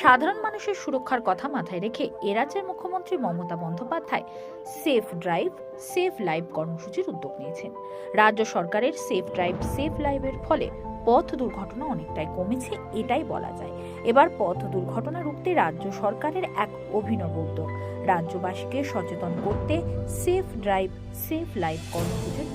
সাধারণ মানুষের সুরক্ষার কথা মাথায় রেখে এ রাজ্যের মুখ্যমন্ত্রী Mamata Bandyopadhyay safe drive, safe live কর্মসূচির উদ্যোগ নিয়েছেন। রাজ্য সরকারের সেফ ড্রাইভ, সেফ লাইভের ফলে পথ দুর্ঘটনা অনেকটাই কমেছে, এটাই বলা যায়। এবার পথ দুর্ঘটনা রুখতে রাজ্য সরকারের এক অভিনব উদ্যোগ। রাজ্যবাসীকে সচেতন করতে সেফ ড্রাইভ, সেফ লাইভ কর্মসূচির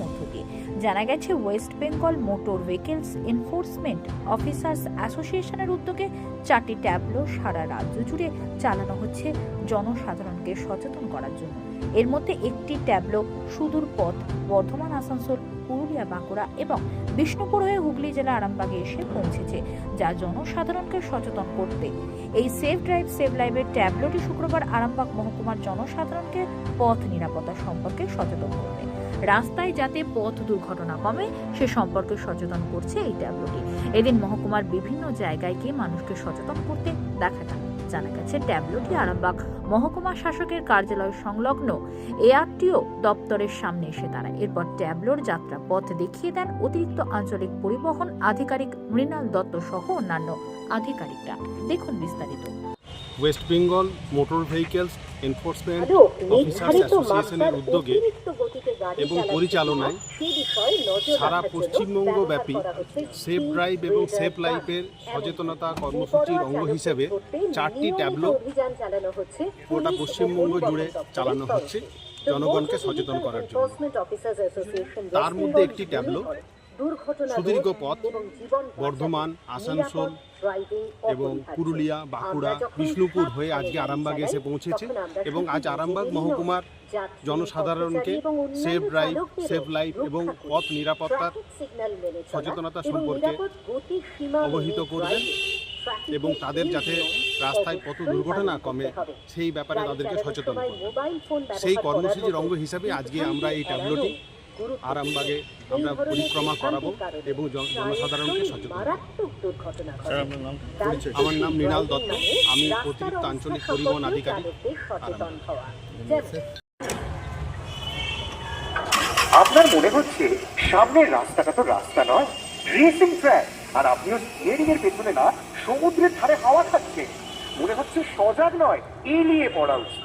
জানা গেছে, West Bengal motor vehicles enforcement officers অ্যাসোসিয়েশনের উদ্যোগে চারটি ট্যাবলো সারা রাজ্য জুড়ে চালানো হচ্ছে। জনসাধারণকে সচেতন করার জন্য। এর মধ্যে একটি ট্যাবলো সুদূর পথ, বর্ধমান, আসানসোল, পুরুলিয়া, বাঁকুড়া এবং বিষ্ণুপুর হয়ে হুগলি জেলা আরামবাগে এসে পৌঁছেছে, যা জনসাধারণকে সচেতন করতে। এই সেফ ড্রাইভ সেভ লাইভের ট্যাবলোটি শুক্রবার আরামবাগ মহকুমার জনসাধারণকে পথ নিরাপত্তা সম্পর্কে সচেতন করবে। রাস্তায় যাতে পথ দুর্ঘটনা কমে, সে সম্পর্কে সচেতন করছে এই ট্যাবলোটি। এদিন মহকুমার বিভিন্ন জায়গায় গিয়ে মানুষকে সচেতন করতে দেখা গেল। জানা গেছে, ট্যাবলোটি আরামবাগ মহকুমা শাসকের কার্যালয় সংলগ্ন এআরটিও দপ্তরের সামনে এসে দাঁড়ায়। এরপর ট্যাবলোর যাত্রা পথ দেখিয়ে দেন অতিরিক্ত আঞ্চলিক পরিবহন আধিকারিক মৃণাল দত্ত সহ অন্যান্য আধিকারিকরা। দেখুন বিস্তারিত। West Bengal motor vehicles enforcement officers অ্যাসোসিয়েশনের উদ্যোগে এবং পরিচালনায় সারা পশ্চিমবঙ্গ ব্যাপী সেফ ড্রাইভ এবং সেফ লাইফের সচেতনতা কর্মসূচির অঙ্গ হিসেবে চারটি ট্যাবলো গোটা পশ্চিমবঙ্গ জুড়ে চালানো হচ্ছে জনগণকে সচেতন করার জন্য। তার মধ্যে একটি ট্যাবলো সুদীর্ঘ পথ বর্ধমান, আসানসোল এবং পুরুলিয়া বাঁকুড়া বিষ্ণুপুর হয়ে আজকে আরামবাগে এসে পৌঁছেছে এবং আজ আরামবাগ মহকুমার জনসাধারণকে সেফ ড্রাইভ সেফ লাইফ এবং পথ নিরাপত্তার সচেতনতা সম্পর্কে অবহিত করবেন এবং তাদের যাতে রাস্তায় পথ অবশ্যই দুর্ঘটনা কমে সেই ব্যাপারে তাদেরকে সচেতন করবে সেই কর্মসূচির অঙ্গ হিসাবে আজকে আমরা এই ট্যাবলোটি। আরামবাগে আমরা পরিক্রমা করাবো এবং জনসাধারণকে সচেতন আমার নাম মৃণাল দত্ত, আমি অতিরিক্ত আঞ্চলিক পরিবহন আধিকারিক, আপনার মনে হচ্ছে সামনের রাস্তাটা তো রাস্তা নয় রেসিং ট্র্যাক আর আপনিও স্টিয়ারিং এর পেছনে না সমুদ্রের ধারে হাওয়া খাচ্ছে। মনে হচ্ছে সজাগ নয় এলিয়ে পড়া উচিত।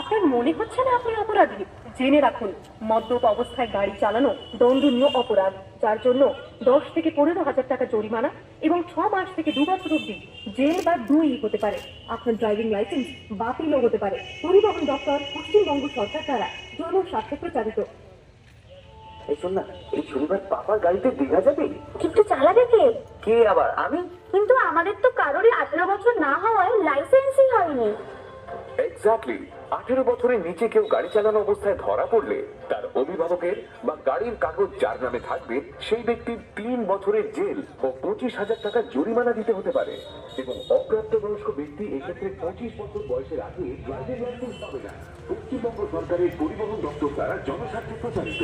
আপনার মনে হচ্ছে না আপনি অপরাধী? জেনে রাখুন মদ্যপ অবস্থায় গাড়ি চালানো দণ্ডনীয় অপরাধ যার জন্য দশ থেকে পনেরো হাজার টাকা জরিমানা এবং ছ মাস থেকে দু বছর অব্দি জেল বা দুই হতে পারে। আপনার ড্রাইভিং লাইসেন্স বাতিলও হতে পারে। পরিবহন দপ্তর পশ্চিমবঙ্গ সরকার দ্বারা জনস্বার্থে প্রচারিত। এই শোন না এই শনিবার পাপার গাড়িতে দীঘা যাবে? কিন্তু চালাবে কে? কে আবার আমি? কিন্তু আমাদের তো কারোরই আঠারো বছর না হওয়ায় লাইসেন্সই হয়নি। এক্স্যাক্টলি আঠেরো বছরের নিচে কেউ গাড়ি চালানো অবস্থায় ধরা পড়লে তার অভিভাবকের বা গাড়ির কাগজ যার নামে থাকবে, সেই ব্যক্তির তিন বছরের জেল ও পঁচিশ হাজার টাকা জরিমানা দিতে হতে পারে। এবং অপ্রাপ্তবয়স্ক ব্যক্তি এক্ষেত্রে পঁচিশ বছর বয়সের আগে ড্রাইভিং লাইসেন্স পাবে না। পশ্চিমবঙ্গ সরকারের পরিবহন দপ্তর দ্বারা জনস্বার্থে প্রচারিত।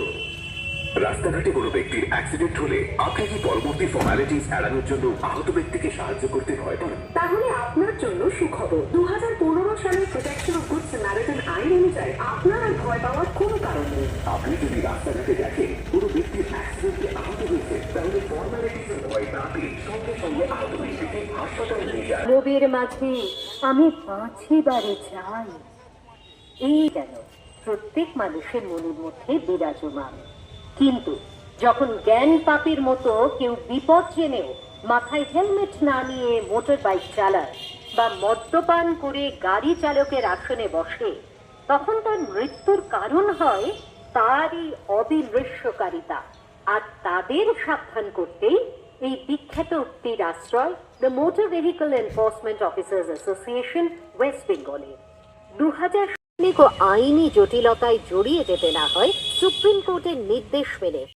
রাস্তাঘাটে কোনো ব্যক্তির অ্যাক্সিডেন্ট হলে আপনি কি পরবর্তী ফর্মালিটিস এড়ানোর জন্য আহত ব্যক্তিকে সাহায্য করতে ভয় পান? তাহলে আপনার জন্য সুখবর। দু হাজার পনেরো সালের প্রোটেকশন অফ গুড স্যামারিটান আইন অনুযায়ী আপনার আর ভয় পাওয়ার কোনো কারণ নেই। আপনি যদি রাস্তাঘাটে দেখেন কোনো ব্যক্তির অ্যাক্সিডেন্টে আহত হয়েছে তাহলে ফর্মালিটিসের ভয় না পেয়ে সঙ্গে সঙ্গে আহত ব্যক্তিকে হাসপাতালে নিয়ে যান। রবির মাঝে আমি পাঁচই বারে চাই এই যেন প্রত্যেক মানুষের মনের মধ্যে বিরাজমান। কিন্তু যখন জ্ঞান পাপির মতো কেউ বিপদ জেনেও মাথায় হেলমেট না নিয়ে মোটর বাইক চালায় বা মদ্যপান করে গাড়ি চালকের আসনে বসে, তখন তার মৃত্যুর কারণ হয় তারই অবিমৃষ্যকারিতা আর তাদের সাবধান করতেই এই বিখ্যাত উক্তির আশ্রয় the motor vehicle enforcement officers association West বেঙ্গলে দু হাজার আইনি জটিলতায় জড়িয়ে যেতে না হয় সুপ্রিম কোর্টের নির্দেশ মেনে।